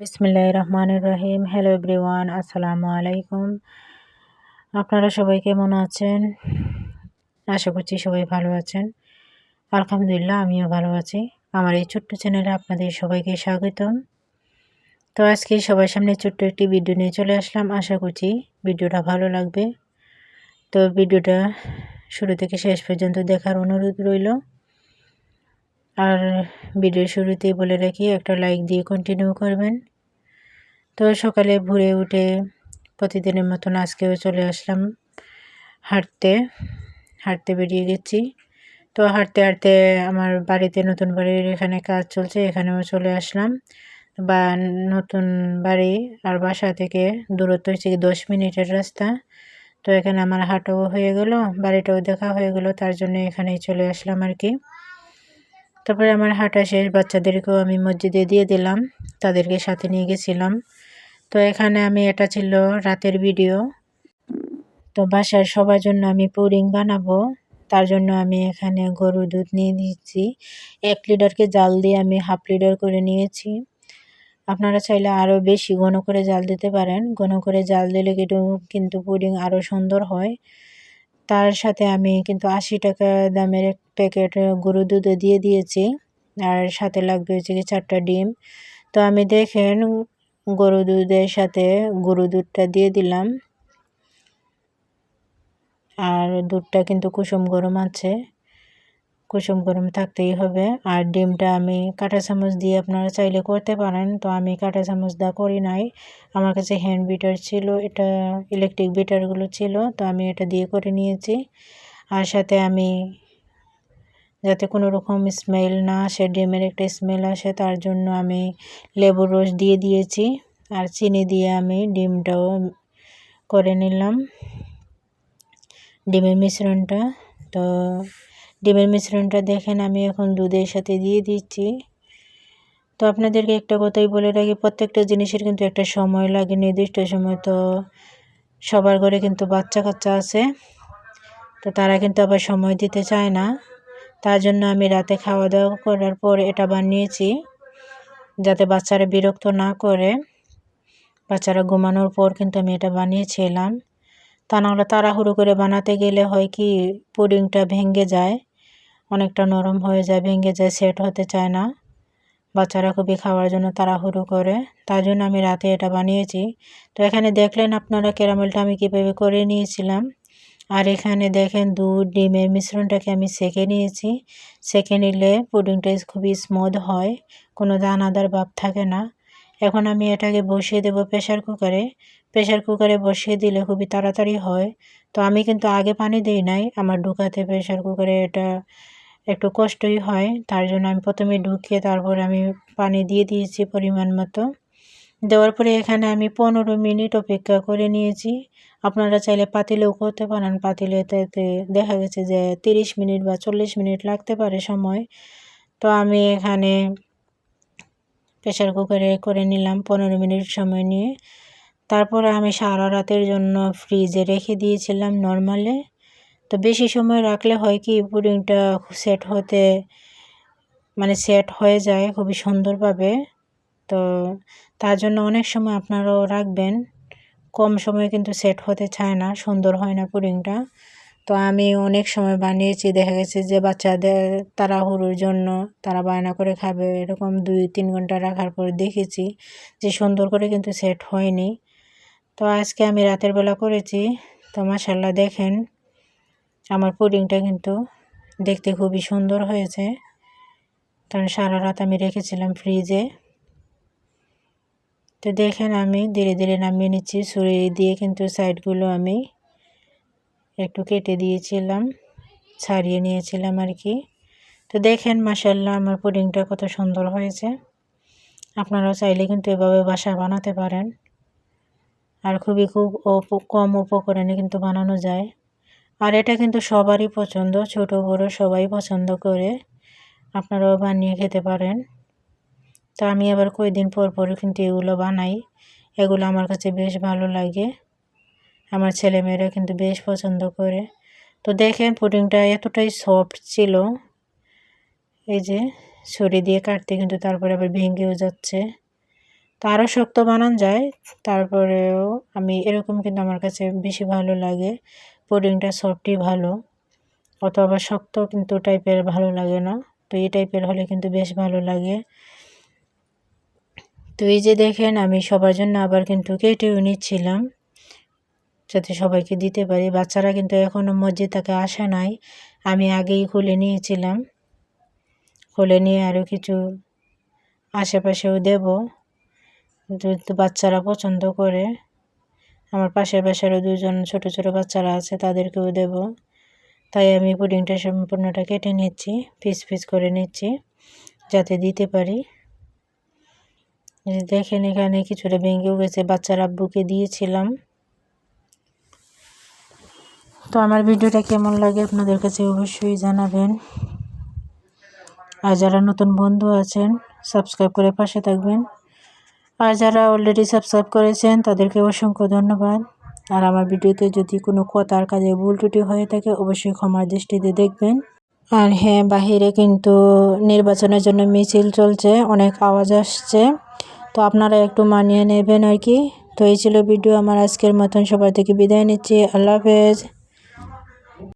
বিসমিল্লাহ রহমানুর রহিম hello everyone আসসালামু আলাইকুম। আপনারা সবাই কেমন আছেন? আশা করছি সবাই ভালো আছেন। আলহামদুলিল্লাহ, আমিও ভালো আছি। আমার এই ছোট্ট চ্যানেলে আপনাদের সবাইকে স্বাগতম। তো আজকে সবার সামনে ছোট্ট একটি ভিডিও নিয়ে চলে আসলাম। আশা করছি ভিডিওটা ভালো লাগবে। তো ভিডিওটা শুরু থেকে শেষ পর্যন্ত দেখার অনুরোধ রইল। আর ভিডিওর শুরুতেই বলে রাখি, একটা লাইক দিয়ে কন্টিনিউ করবেন। তো সকালে ভোরে উঠে প্রতিদিনের মতন আজকেও চলে আসলাম হাঁটতে হাঁটতে বেরিয়ে গেছি। তো হাঁটতে হাঁটতে আমার বাড়িতে নতুন বাড়ির এখানে কাজ চলছে, এখানেও চলে আসলাম। বা নতুন বাড়ি আর বাসা থেকে দূরত্ব হচ্ছে দশ মিনিটের রাস্তা। তো এখানে আমার হাঁটাও হয়ে গেল, বাড়িটাও দেখা হয়ে গেল, তার জন্য এখানেই চলে আসলাম আর কি। তারপরে আমার হাঁটা শেষ, বাচ্চাদেরকেও আমি মসজিদে দিয়ে দিলাম, তাদেরকে সাথে নিয়ে গেছিলাম। তো এখানে আমি, এটা ছিল রাতের ভিডিও। তো বাসার সবার জন্য আমি পুডিং বানাবো, তার জন্য আমি এখানে গরুর দুধ নিয়ে নিয়েছি। এক লিটারকে জাল দিয়ে আমি হাফ লিটার করে নিয়েছি। আপনারা চাইলে আরও বেশি ঘন করে জাল দিতে পারেন। ঘন করে জাল দিলে কিন্তু কিন্তু পুডিং আরও সুন্দর হয়। তার সাথে আমি কিন্তু আশি টাকা দামের প্যাকেট গরুর দুধও দিয়ে দিয়েছি। আর সাথে লাগবে হচ্ছে কি চারটা ডিম। তো আমি দেখেন গরু দুধের সাথে গরু দুধটা দিয়ে দিলাম। আর দুধটা কিন্তু কুসুম গরম আছে। কুসুম গরম থাকতেই হবে। আর ডিমটা আমি কাঁটা চামচ দিয়ে আপনারা চাইলে করতে পারেন। তো আমি কাঁটা চামচ দা করি নাই। আমার কাছে হ্যান্ড বিটার ছিল, এটা ইলেকট্রিক বিটারগুলো ছিল। তো আমি এটা দিয়ে করে নিয়েছি। আর সাথে আমি যাতে কোনো রকম স্মেল না আসে, ডিমের একটা স্মেল আসে, তার জন্য আমি লেবুর রস দিয়ে দিয়েছি। আর চিনি দিয়ে আমি ডিমটাও করে নিলাম। ডিমের মিশ্রণটা। তো ডিমের মিশ্রণটা দেখেন, আমি এখন দুধের সাথে দিয়ে দিচ্ছি। তো আপনাদেরকে একটা কথাই বলে রাখি, প্রত্যেকটা জিনিসের কিন্তু একটা সময় লাগে, নির্দিষ্ট সময়। তো সবার ঘরে কিন্তু বাচ্চা কাচ্চা আছে। তো তারা কিন্তু আবার সময় দিতে চায় না। তার জন্য আমি রাতে খাওয়া দাওয়া করার পর এটা বানিয়েছি যাতে বাচ্চারা বিরক্ত না করে। বাচ্চারা ঘুমানোর পর কিন্তু আমি এটা বানিয়েছিলাম। তা নাহলে তাড়াহুড়ো করে বানাতে গেলে হয় কি, পুডিংটা ভেঙে যায়, অনেকটা নরম হয়ে যায়, ভেঙে যায়, সেট হতে চায় না। বাচ্চারা খুবই খাওয়ার জন্য তাড়াহুড়ো করে। তার জন্য আমি রাতে এটা বানিয়েছি। তো এখানে দেখলেন আপনারা ক্যারামেলটা আমি কীভাবে করে নিয়েছিলাম। আর এখানে দেখেন দুধ, ডিমের মিশ্রণটাকে আমি সেকে নিয়েছি। সেকে নিলে পুডিংটা খুবই স্মুথ হয়, কোনো দানাদার ভাব থাকে না। এখন আমি এটাকে বসিয়ে দেব প্রেশার কুকারে প্রেশার কুকারে বসিয়ে দিলে খুবই তাড়াতাড়ি হয়। তো আমি কিন্তু আগে পানি দিই নাই, আমার ঢুকাতে প্রেশার কুকারে এটা একটু কষ্টই হয়। তার জন্য আমি প্রথমে ঢুকিয়ে তারপর আমি পানি দিয়ে দিয়েছি পরিমাণ মতো। দেওয়ার পরে এখানে আমি পনেরো মিনিট অপেক্ষা করে নিয়েছি। আপনারা চাইলে পাতিলেও করতে পারেন। পাতিলেতে দেখা গেছে যে তিরিশ মিনিট বা চল্লিশ মিনিট লাগতে পারে সময়। তো আমি এখানে প্রেশার কুকারে করে নিলাম পনেরো মিনিট সময় নিয়ে। তারপরে আমি সারা রাতের জন্য ফ্রিজে রেখে দিয়েছিলাম নর্মালে। তো বেশি সময় রাখলে হয় কি, পুডিংটা সেট হতে মানে সেট হয়ে যায় খুবই সুন্দরভাবে। তো তার জন্য অনেক সময় আপনারাও রাখবেন। কম সময়ে কিন্তু সেট হতে চায় না, সুন্দর হয় না পুডিংটা তো আমি অনেক সময় বানিয়েছি, দেখা গেছে যে বাচ্চাদের তারা তাড়াহুড়োর জন্য তারা বায়না করে খাবে, এরকম দুই তিন ঘণ্টা রাখার পর দেখেছি যে সুন্দর করে কিন্তু সেট হয়নি। তো আজকে আমি রাতের বেলা করেছি, তো মাসাল্লাহ দেখেন, আমার পুডিংটা কিন্তু দেখতে খুবই সুন্দর হয়েছে। কারণ সারা রাত আমি রেখেছিলাম ফ্রিজে তো দেখেন আমি ধীরে ধীরে নামিয়ে নিচ্ছি। ছুরি দিয়ে কিন্তু সাইডগুলো আমি একটু কেটে দিয়েছিলাম, ছাড়িয়ে নিয়েছিলাম আর কি। তো দেখেন মাসাল্লাহ আমার পুডিংটা কত সুন্দর হয়েছে। আপনারাও চাইলে কিন্তু এভাবে বাসা বানাতে পারেন। আর খুবই খুব কম উপকরণে কিন্তু বানানো যায়। আর এটা কিন্তু সবারই পছন্দ, ছোট বড় সবাই পছন্দ করে। আপনারাও বানিয়ে খেতে পারেন। তো আমি আবার কয়েকদিন পর পর কিন্তু এগুলো বানাই। এগুলো আমার কাছে বেশ ভালো লাগে। আমার ছেলেমেয়েরা কিন্তু বেশ পছন্দ করে। তো দেখেন পুডিংটা এতটাই সফট ছিল। এই যে ছুরি দিয়ে কাটতে কিন্তু তারপরে আবার ভেঙেও যাচ্ছে। তো আরও শক্ত বানান যায়, তারপরেও আমি এরকম কিন্তু আমার কাছে বেশি ভালো লাগে। পুডিংটা সফটই ভালো। অত আবার শক্ত কিন্তু টাইপের ভালো লাগে না। তো এই টাইপের হলে কিন্তু বেশ ভালো লাগে। তো এই যে দেখেন, আমি সবার জন্য আবার কিন্তু কেটেও নিচ্ছিলাম যাতে সবাইকে দিতে পারি। বাচ্চারা কিন্তু এখনও মসজিদ থেকে আসে নাই। আমি আগেই খুলে নিয়েছিলাম। খুলে নিয়ে আরও কিছু আশেপাশেও দেব। যেহেতু বাচ্চারা পছন্দ করে। আমার পাশের বাসারও দুজন ছোট ছোট বাচ্চারা আছে, তাদেরকেও দেব। তাই আমি পুডিংটা সম্পূর্ণটা কেটে নিচ্ছি, পিস পিস করে নিচ্ছি, যাতে দিতে পারি। দেখেন এখানে কিছুটা ভেঙেও গেছে, বাচ্চার আব্বুকে দিয়েছিলাম। তো আমার ভিডিওটা কেমন লাগে আপনাদের কাছে অবশ্যই জানাবেন। আর যারা নতুন বন্ধু আছেন সাবস্ক্রাইব করে পাশে থাকবেন। আর যারা অলরেডি সাবস্ক্রাইব করেছেন, তাদেরকে অসংখ্য ধন্যবাদ। আর আমার ভিডিওতে যদি কোনো কথার কাজে ভুল ত্রুটি হয়ে থাকে, অবশ্যই ক্ষমার দৃষ্টিতে দেখবেন। আর হ্যাঁ বাহিরে কিন্তু নির্বাচনের জন্য মিছিল চলছে, অনেক আওয়াজ আসছে। তো আপনারা একটু মানিয়ে নেবেন আর কি। তো এই ছিল ভিডিও, আমার আজকের মতন সবার থেকে বিদায় নিচ্ছি। আল্লাহ হাফেজ।